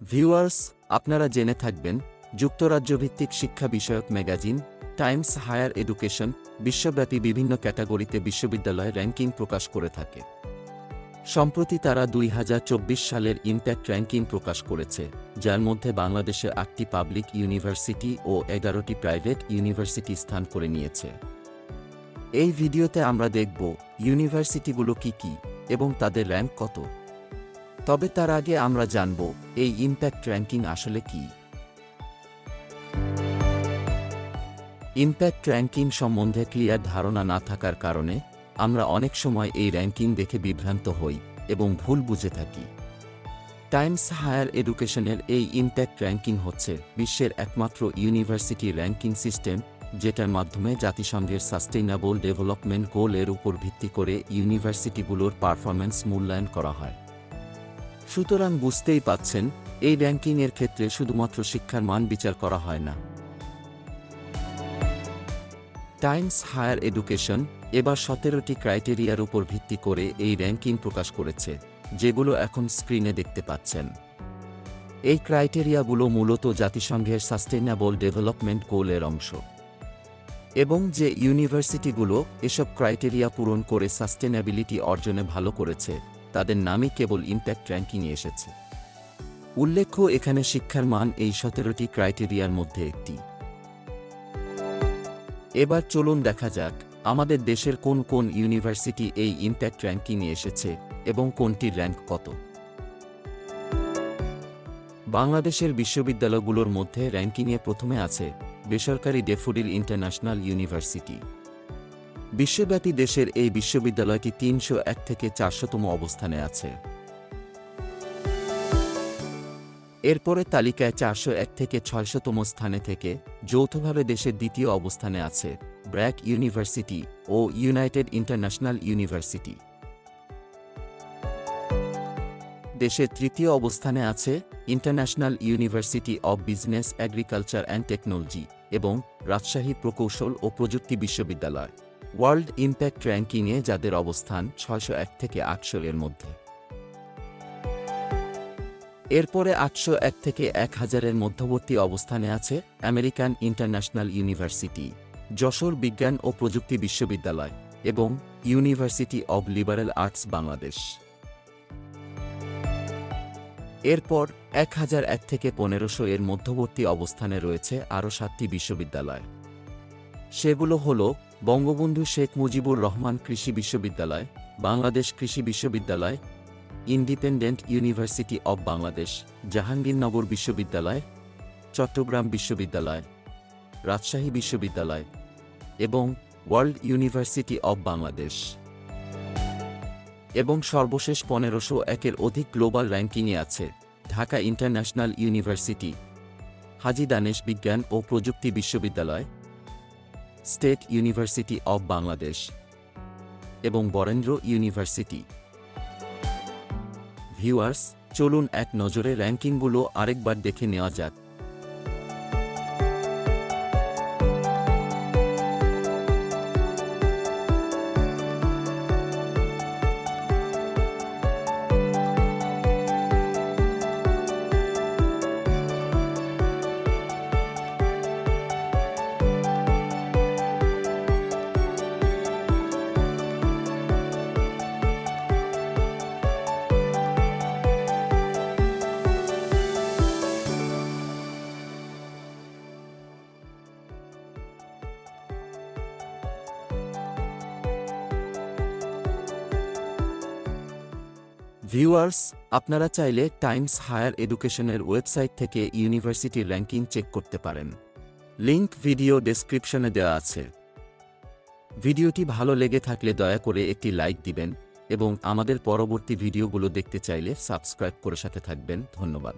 Viewers, আপনারা জেনে থাকবেন, যুক্তরাজ্যভিত্তিক শিক্ষা বিষয়ক ম্যাগাজিন, টাইমস হায়ার এডুকেশন বিশ্বব্যাপী বিভিন্ন ক্যাটাগরিতে বিশ্ববিদ্যালয় র্যাঙ্কিং প্রকাশ করে থাকে। সম্প্রতি তারা দুই হাজার চব্বিশ সালের ইম্প্যাক্ট র্যাঙ্কিং প্রকাশ করেছে, যার মধ্যে বাংলাদেশের আটটি পাবলিক ইউনিভার্সিটি ও এগারোটি প্রাইভেট ইউনিভার্সিটি স্থান করে নিয়েছে। এই ভিডিওতে আমরা দেখব, ইউনিভার্সিটিগুলো কি কি এবং তাদের র্যাঙ্ক কত। তবে তার আগে আমরা জানব, এই ইম্প্যাক্ট র্যাঙ্কিং আসলে কি? ইম্প্যাক্ট র্যাঙ্কিং সম্বন্ধে ক্লিয়ার ধারণা না থাকার কারণে, আমরা অনেক সময় এই র্যাঙ্কিং দেখে বিভ্রান্ত হই এবং ভুল বুঝে থাকি। টাইমস হায়ার এডুকেশনের এই ইম্প্যাক্ট র্যাঙ্কিং হচ্ছে বিশ্বের একমাত্র ইউনিভার্সিটি র্যাঙ্কিং সিস্টেম, যেটার মাধ্যমে জাতিসংঘের সাস্টেইনেবল ডেভেলপমেন্ট গোল এর উপর ভিত্তি করে ইউনিভার্সিটিগুলোর পারফরম্যান্স মূল্যায়ন করা হয়। সুতরাং বুঝতেই পাচ্ছেন, এই র্যাঙ্কিংয়ের ক্ষেত্রে শুধুমাত্র শিক্ষার মান বিচার করা হয় না। টাইমস হায়ার এডুকেশন এবার সতেরোটি ক্রাইটেরিয়ার উপর ভিত্তি করে এই র্যাঙ্কিং প্রকাশ করেছে, যেগুলো এখন স্ক্রিনে দেখতে পাচ্ছেন। এই ক্রাইটেরিয়াগুলো মূলত জাতিসংঘের সাস্টেইনাবল ডেভেলপমেন্ট গোলের অংশ। এবং যে ইউনিভার্সিটিগুলো এসব ক্রাইটেরিয়া পূরণ করে সাস্টেনেবিলিটি অর্জনে ভালো করেছে তাদের নামে কেবল ইম্প্যাক্ট র্যাঙ্কিংয়ে এসেছে। উল্লেখ্য, এখানে শিক্ষার মান এই সতেরোটি ক্রাইটেরিয়ার মধ্যে একটি। এবার চলুন দেখা যাক, আমাদের দেশের কোন কোন ইউনিভার্সিটি এই ইম্প্যাক্ট র্যাঙ্কিংয়ে এসেছে এবং কোনটির র্যাঙ্ক কত। বাংলাদেশের বিশ্ববিদ্যালয়গুলোর মধ্যে র্যাঙ্কিংয়ে প্রথমে আছে বেসরকারি ডেফোডিল ইন্টারন্যাশনাল ইউনিভার্সিটি। বিশ্বব্যাপী দেশের এই বিশ্ববিদ্যালয়টি তিনশো এক থেকে চারশোতম অবস্থানে আছে। এরপরে তালিকায় চারশো এক থেকে ছয়শতম স্থানে থেকে যৌথভাবে দেশের দ্বিতীয় অবস্থানে আছে ব্র্যাক ইউনিভার্সিটি ও ইউনাইটেড ইন্টারন্যাশনাল ইউনিভার্সিটি। দেশের তৃতীয় অবস্থানে আছে international university of business, agriculture and technology এবং রাজশাহী প্রকৌশল ও প্রযুক্তি বিশ্ববিদ্যালয়। ওয়ার্ল্ড ইম্প্যাক্ট র্যাঙ্কিংয়ে যাদের অবস্থান ছয়শো এক থেকে আটশো এর মধ্যে। এরপরে আটশো এক থেকে এক হাজারের মধ্যবর্তী অবস্থানে আছে আমেরিকান ইন্টারন্যাশনাল ইউনিভার্সিটি, যশোর বিজ্ঞান ও প্রযুক্তি বিশ্ববিদ্যালয় এবং university of liberal arts Bangladesh. এরপর এক হাজার এক থেকে পনেরোশো এর মধ্যবর্তী অবস্থানে রয়েছে আরও সাতটি বিশ্ববিদ্যালয়। সেগুলো হল বঙ্গবন্ধু শেখ মুজিবুর রহমান কৃষি বিশ্ববিদ্যালয়, বাংলাদেশ কৃষি বিশ্ববিদ্যালয়, independent university of Bangladesh, Jahangirnagar বিশ্ববিদ্যালয়, চট্টগ্রাম বিশ্ববিদ্যালয়, রাজশাহী বিশ্ববিদ্যালয় এবং ওয়ার্ল্ড ইউনিভার্সিটি অব বাংলাদেশ। এবং সর্বশেষ পনেরোশো একের অধিক গ্লোবাল র্যাঙ্কিংয়ে আছে ঢাকা ইন্টারন্যাশনাল ইউনিভার্সিটি, হাজি দানেশ বিজ্ঞান ও প্রযুক্তি বিশ্ববিদ্যালয় স্টেট ইউনিভার্সিটি অব বাংলাদেশ এবং বরেন্দ্র ইউনিভার্সিটি। ভিউয়ার্স, চলুন এক নজরে র্যাঙ্কিংগুলো আরেকবার দেখে নেওয়া যাক। ভিউয়ার্স, আপনারা চাইলে টাইমস হায়ার এডুকেশনের ওয়েবসাইট থেকে ইউনিভার্সিটি র্যাঙ্কিং চেক করতে পারেন। লিংক ভিডিও ডেসক্রিপশনে দেওয়া আছে। ভিডিওটি ভালো লেগে থাকলে দয়া করে একটি লাইক দিবেন এবং আমাদের পরবর্তী ভিডিওগুলো দেখতে চাইলে সাবস্ক্রাইব করে সাথে থাকবেন। ধন্যবাদ।